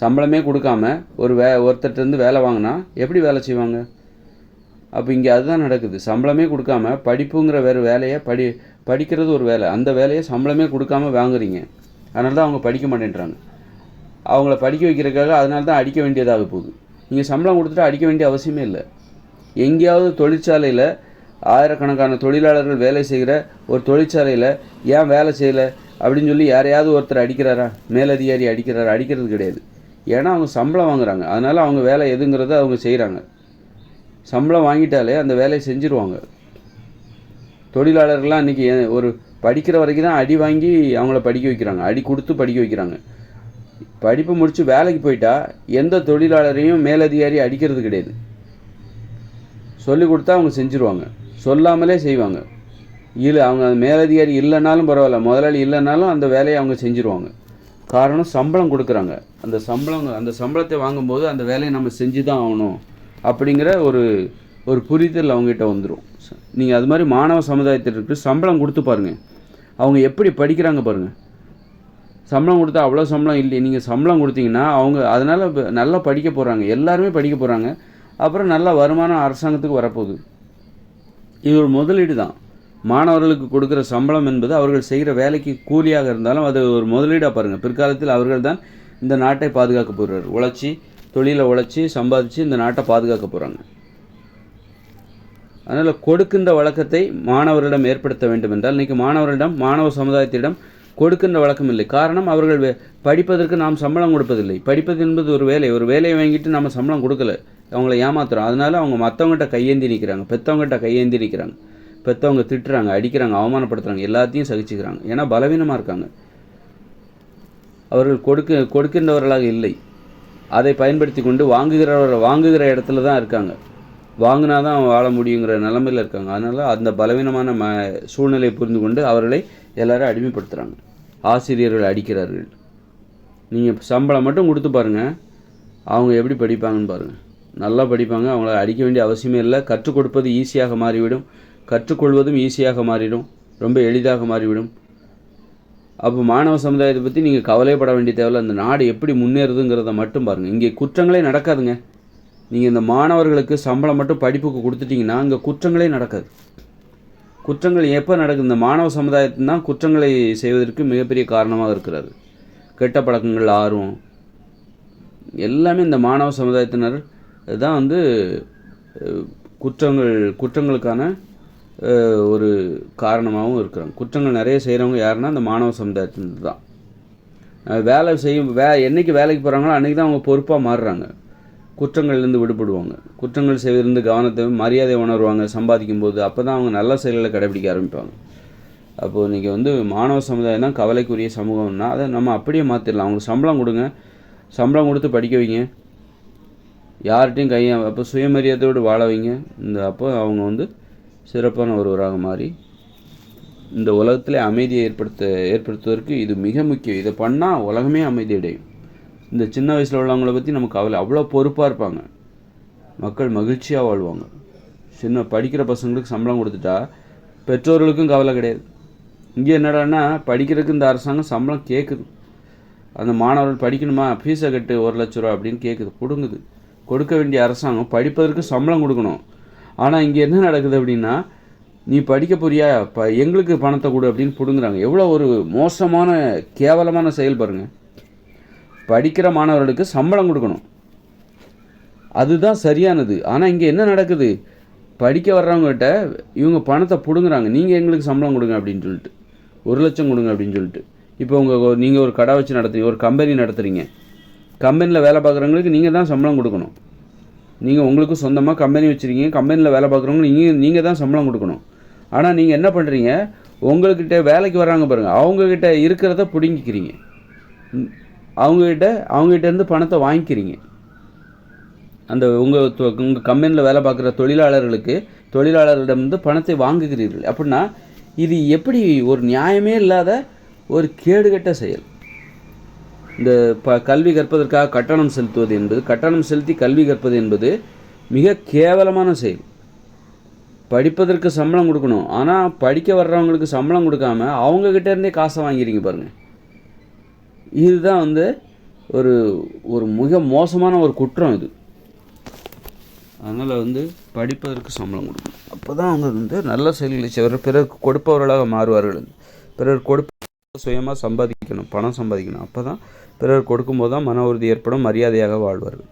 சம்பளமே கொடுக்காம ஒரு வே ஒருத்தர்கிட்டருந்து வேலை வாங்கினா எப்படி வேலை செய்வாங்க? அப்போ இங்கே அதுதான் நடக்குது. சம்பளமே கொடுக்காம படிப்புங்கிற வேறு வேலையை படி படிக்கிறது ஒரு வேலை. அந்த வேலையை சம்பளமே கொடுக்காம வாங்குறீங்க. அதனால தான் அவங்க படிக்க மாட்டேன்றாங்க. அவங்கள படிக்க வைக்கிறதுக்காக அதனால தான் அடிக்க வேண்டியதாக போகுது. நீங்கள் சம்பளம் கொடுத்துட்டு அடிக்க வேண்டிய அவசியமே இல்லை. எங்கேயாவது தொழிற்சாலையில் ஆயிரக்கணக்கான தொழிலாளர்கள் வேலை செய்கிற ஒரு தொழிற்சாலையில் ஏன் வேலை செய்யலை அப்படின்னு சொல்லி யாரையாவது ஒருத்தர் அடிக்கிறாரா? மேலதிகாரி அடிக்கிறாரா? அடிக்கிறது கிடையாது. ஏன்னா அவங்க சம்பளம் வாங்குறாங்க. அதனால் அவங்க வேலை எதுங்கிறத அவங்க செய்கிறாங்க சம்பளம் வாங்கிட்டாலே அந்த வேலையை செஞ்சுருவாங்க. தொழிலாளர்கள்லாம் இன்றைக்கி ஒரு படிக்கிற வரைக்கும் தான் அடி வாங்கி அவங்கள படிக்க வைக்கிறாங்க. அடி கொடுத்து படிக்க வைக்கிறாங்க. படிப்பு முடித்து வேலைக்கு போயிட்டா எந்த தொழிலாளரையும் மேலதிகாரி அடிக்கிறது கிடையாது. சொல்லி கொடுத்தா அவங்க செஞ்சுருவாங்க. சொல்லாமலே செய்வாங்க. இல்லை அவங்க மேலதிகாரி இல்லைனாலும் பரவாயில்ல. முதலாளி இல்லைனாலும் அந்த வேலையை அவங்க செஞ்சுருவாங்க. காரணம் சம்பளம் கொடுக்குறாங்க. அந்த சம்பளம் அந்த சம்பளத்தை வாங்கும்போது அந்த வேலையை நம்ம செஞ்சு தான் ஆகணும். அப்படிங்கிற ஒரு ஒரு புரிதல் அவங்ககிட்ட வந்துடும் நீங்கள் அது மாதிரி மாணவ சமுதாயத்திற்கு சம்பளம் கொடுத்து பாருங்கள் அவங்க எப்படி படிக்கிறாங்க பாருங்கள் சம்பளம் கொடுத்தா அவ்வளோ சம்பளம் இல்லை நீங்கள் சம்பளம் கொடுத்தீங்கன்னா அவங்க அதனால் நல்லா படிக்க போகிறாங்க எல்லாருமே படிக்க போகிறாங்க அப்புறம் நல்ல வருமானம் அரசாங்கத்துக்கு வரப்போகுது. இது ஒரு முதலீடு தான். மாணவர்களுக்கு கொடுக்குற சம்பளம் என்பது அவர்கள் செய்கிற வேலைக்கு கூலியாக இருந்தாலும் அது ஒரு முதலீடாக பாருங்கள் பிற்காலத்தில் அவர்கள் தான் இந்த நாட்டை பாதுகாக்க போகிறார் உழைச்சி தொழிலை உழைச்சி சம்பாதிச்சு இந்த நாட்டை பாதுகாக்க போகிறாங்க அதனால் கொடுக்கின்ற வழக்கத்தை மாணவர்களிடம் ஏற்படுத்த வேண்டும் என்றால் இன்றைக்கி மாணவர்களிடம் மாணவ சமுதாயத்திடம் கொடுக்கின்ற வழக்கம் இல்லை. காரணம் அவர்கள் வே- படிப்பதற்கு நாம் சம்பளம் கொடுப்பதில்லை. படிப்பது என்பது ஒரு வேலை. ஒரு வேலையை வாங்கிட்டு நம்ம சம்பளம் கொடுக்கல. அவங்கள ஏமாத்துறோம். அதனால அவங்க மற்றவங்ககிட்ட கையேந்தி நிற்கிறாங்க பெற்றவங்ககிட்ட கையேந்தி நிற்கிறாங்க பெற்றவங்க திட்டுறாங்க அடிக்கிறாங்க அவமானப்படுத்துகிறாங்க எல்லாத்தையும் சகிச்சுக்கிறாங்க. ஏன்னா பலவீனமாக இருக்காங்க. அவர்கள் கொடுக்க கொடுக்கின்றவர்களாக இல்லை. அதை பயன்படுத்தி கொண்டு வாங்குகிறவர் வாங்குகிற இடத்துல தான் இருக்காங்க. வாங்கினா தான் வாழ முடியுங்கிற நிலமையில் இருக்காங்க. அதனால் அந்த பலவீனமான ம சூழ்நிலையை புரிந்து கொண்டு அவர்களை எல்லாரும் அடிமைப்படுத்துகிறாங்க ஆசிரியர்கள் அடிக்கிறார்கள். நீங்கள் சம்பளம் மட்டும் கொடுத்து பாருங்கள் அவங்க எப்படி படிப்பாங்கன்னு பாருங்கள் நல்லா படிப்பாங்க. அவங்கள அடிக்க வேண்டிய அவசியமே இல்லை. கற்றுக் கொடுப்பது ஈஸியாக மாறிவிடும். கற்றுக்கொள்வதும் ஈஸியாக மாறிடும். ரொம்ப எளிதாக மாறிவிடும். அப்போ மாணவ சமுதாயத்தை பற்றி நீங்கள் கவலைப்பட வேண்டிய தேவையில்ல. அந்த நாடு எப்படி முன்னேறுதுங்கிறத மட்டும் பாருங்கள் இங்கே குற்றங்களே நடக்காதுங்க. நீங்கள் இந்த மாணவர்களுக்கு சம்பளம் மட்டும் படிப்புக்கு கொடுத்துட்டிங்கன்னா இங்கே குற்றங்களே நடக்காது. குற்றங்கள் எப்போ நடக்குது? இந்த மாணவ சமுதாயத்தின் தான் குற்றங்களை செய்வதற்கு மிகப்பெரிய காரணமாக இருக்கிறது. கெட்ட பழக்கங்கள் ஆர்வம். எல்லாமே இந்த மாணவ சமுதாயத்தினர் தான் வந்து குற்றங்கள் குற்றங்களுக்கான ஒரு காரணமாகவும் இருக்கிறாங்க. குற்றங்கள் நிறைய செய்கிறவங்க யாருன்னா அந்த மாணவ சமுதாயத்திலிருந்து தான் வேலை செய்யும் வே என்னைக்கு வேலைக்கு போகிறாங்களோ அன்றைக்கி தான் அவங்க பொறுப்பாக மாறுறாங்க. குற்றங்கள்லேருந்து விடுபடுவாங்க. குற்றங்கள் செய்வதிலிருந்து கவனத்தை மரியாதை உணர்வாங்க சம்பாதிக்கும் போது அப்போ தான் அவங்க நல்ல செயல்களை கடைபிடிக்க ஆரம்பிப்பாங்க. அப்போது நீங்கள் வந்து மாணவ சமுதாயம் தான் கவலைக்குரிய சமூகம்னா அதை நம்ம அப்படியே மாற்றிடலாம் அவங்களுக்கு சம்பளம் கொடுங்க. சம்பளம் கொடுத்து படிக்க வைங்க. யார்கிட்டையும் கையை அப்போ சுயமரியாதையோடு வாழ வைங்க. இந்த அப்போ அவங்க வந்து சிறப்பான ஒருவராக மாறி இந்த உலகத்தில் அமைதியை ஏற்படுத்த ஏற்படுத்துவதற்கு இது மிக முக்கியம். இதை பண்ணால் உலகமே அமைதி அடையும். இந்த சின்ன வயசில் உள்ளவங்கள பற்றி நமக்கு கவலை அவ்வளோ பொறுப்பாக இருப்பாங்க. மக்கள் மகிழ்ச்சியாக வாழ்வாங்க. சின்ன படிக்கிற பசங்களுக்கு சம்பளம் கொடுத்துட்டா பெற்றோர்களுக்கும் கவலை கிடையாது. இங்கே என்னடான்னா படிக்கிறதுக்கு இந்த அரசாங்கம் சம்பளம் கேட்குது அந்த மாணவர்கள் படிக்கணுமா? ஃபீஸை கட்டு ஒரு லட்ச ரூபா அப்படின்னு கேட்குது கொடுங்குது. கொடுக்க வேண்டிய அரசாங்கம் படிப்பதற்கு சம்பளம் கொடுக்கணும். ஆனால் இங்கே என்ன நடக்குது அப்படின்னா நீ படிக்க போறியா? ப எங்களுக்கு பணத்தை கொடு அப்படின்னு பிடுங்குறாங்க. எவ்வளோ ஒரு மோசமான கேவலமான செயல் பாருங்கள் படிக்கிற மாணவர்களுக்கு சம்பளம் கொடுக்கணும். அதுதான் சரியானது. ஆனால் இங்கே என்ன நடக்குது? படிக்க வர்றவங்ககிட்ட இவங்க பணத்தை பிடுங்குறாங்க. நீங்கள் எங்களுக்கு சம்பளம் கொடுங்க அப்படின்னு சொல்லிட்டு. ஒரு லட்சம் கொடுங்க அப்படின்னு சொல்லிட்டு. இப்போ உங்கள் நீங்கள் ஒரு கடை வச்சு நடத்துறீங்க ஒரு கம்பெனி நடத்துகிறீங்க கம்பெனியில் வேலை பார்க்குறவங்களுக்கு நீங்கள் தான் சம்பளம் கொடுக்கணும். நீங்கள் உங்களுக்கு சொந்தமாக கம்பெனி வச்சுருக்கீங்க கம்பெனியில் வேலை பார்க்குறவங்க நீங்கள் நீங்கள் தான் சம்பளம் கொடுக்கணும். ஆனால் நீங்கள் என்ன பண்ணுறீங்க உங்கள்கிட்ட வேலைக்கு வராங்க பாருங்கள் அவங்கக்கிட்ட இருக்கிறத பிடுங்கிக்கிறீங்க. அவங்கக்கிட்ட அவங்ககிட்டருந்து பணத்தை வாங்கிக்கிறீங்க. அந்த உங்கள் உங்கள் கம்பெனியில் வேலை பார்க்குற தொழிலாளர்களுக்கு தொழிலாளர்களிடமிருந்து பணத்தை வாங்குகிறீர்கள். அப்படின்னா இது எப்படி ஒரு நியாயமே இல்லாத ஒரு கேடுகட்ட செயல். இந்த ப கல்வி கற்பதற்காக கட்டணம் செலுத்துவது என்பது கட்டணம் செலுத்தி கல்வி கற்பது என்பது மிக கேவலமான செயல். படிப்பதற்கு சம்பளம் கொடுக்கணும். ஆனால் படிக்க வர்றவங்களுக்கு சம்பளம் கொடுக்காம அவங்கக்கிட்ட இருந்தே காசை வாங்கிறீங்க பாருங்கள் இதுதான் வந்து ஒரு ஒரு மிக மோசமான ஒரு குற்றம் இது. அதனால் வந்து படிப்பதற்கு சம்பளம் கொடுக்கணும். அப்போ தான் அவங்க வந்து நல்ல செயல்களை செய்வார் பிறருக்கு கொடுப்பவர்களாக மாறுவார்கள். பிறர் கொடுப்ப சுயமாக சம்பாதிக்கணும் பணம் சம்பாதிக்கணும். அப்போ தான் பிறர் கொடுக்கும்போது தான் மன உறுதி ஏற்படும் மரியாதையாக வாழ்வார்கள்.